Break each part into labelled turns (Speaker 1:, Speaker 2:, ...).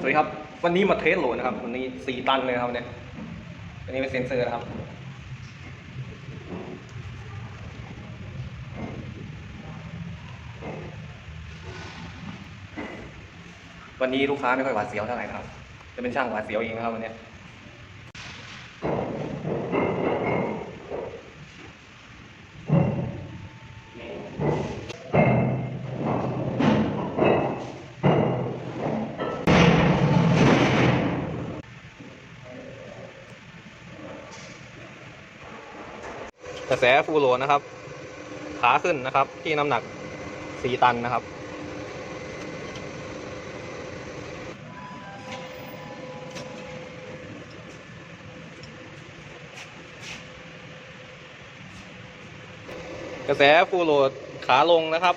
Speaker 1: สวัสดีครับ วันนี้มาเทสโหลดนะครับ วันนี้สี่ตันเลยครับเนี่ยอันนี้เป็นเซ็นเซอร์นะครับ วันนี้ลูกค้าไม่ค่อยหวาดเสียวเท่าไหร่นะครับ จะเป็นช่างหวาดเสียวเองนะครับวันนี้ กระแสฟูลโหลดนะครับ ขาขึ้นนะครับ ที่น้ำหนักสีตันนะครับ กระแสฟูลโหลดขาลงนะครับ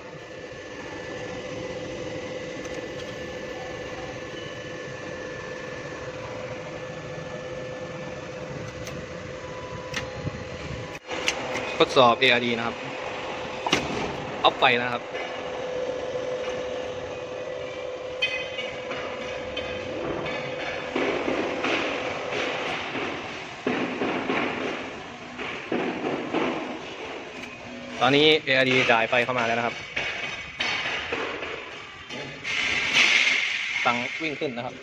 Speaker 1: ทดสอบ ARD นะครับ ออฟไฟนะครับตอนนี้ ARD จ่ายไฟเข้ามาแล้วนะครับ สั่งวิ่งขึ้นนะครับ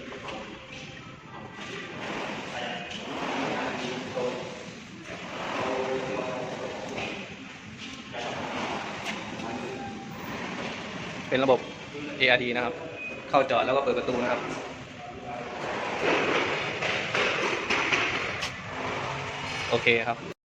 Speaker 1: เป็นระบบ ARD นะครับ เข้าจอดแล้วก็เปิดประตูนะครับ โอเคครับ